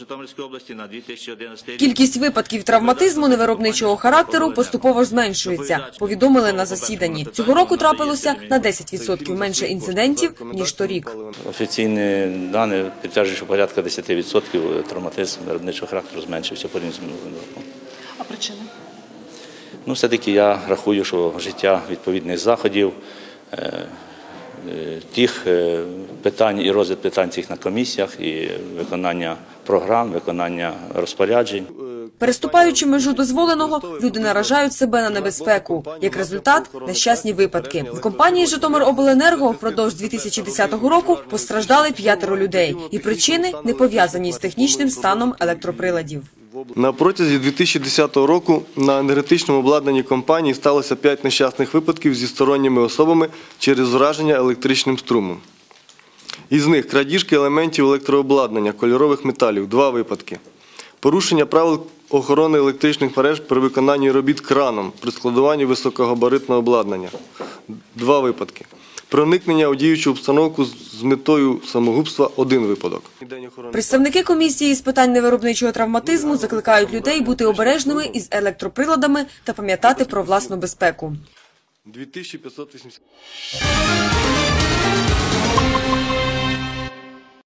Житомирської області на 2011 рік. Кількість випадків травматизму невиробничого характеру поступово зменшується. Повідомили на засіданні. Цього року трапилося на 10% менше інцидентів ніж торік. Офіційні дані підтверджують, що порядка 10% травматизм виробничого характеру зменшився по різному роком. А причини? Ну, все-таки я рахую, що вжиття відповідних заходів, е, е, тих е, питань і розгляд питань цих на комісіях, і виконання програм, виконання розпоряджень. Переступаючи межу дозволеного, люди наражають себе на небезпеку. Як результат, нещасні випадки. В компанії «Житомиробленерго» впродовж 2010 року постраждали п'ятеро людей. І причини не пов'язані з технічним станом електроприладів. На протязі 2010 року на енергетичному обладнанні компанії сталося 5 нещасних випадків зі сторонніми особами через враження електричним струмом. Із них крадіжки елементів електрообладнання, кольорових металів – 2 випадки. Порушення правил охорони електричних мереж при виконанні робіт краном при складуванні високогабаритного обладнання – 2 випадки. Проникнення у діючу обстановку з метою самогубства – один випадок. Представники комісії з питань невиробничого травматизму закликають людей бути обережними із електроприладами та пам'ятати про власну безпеку. 2580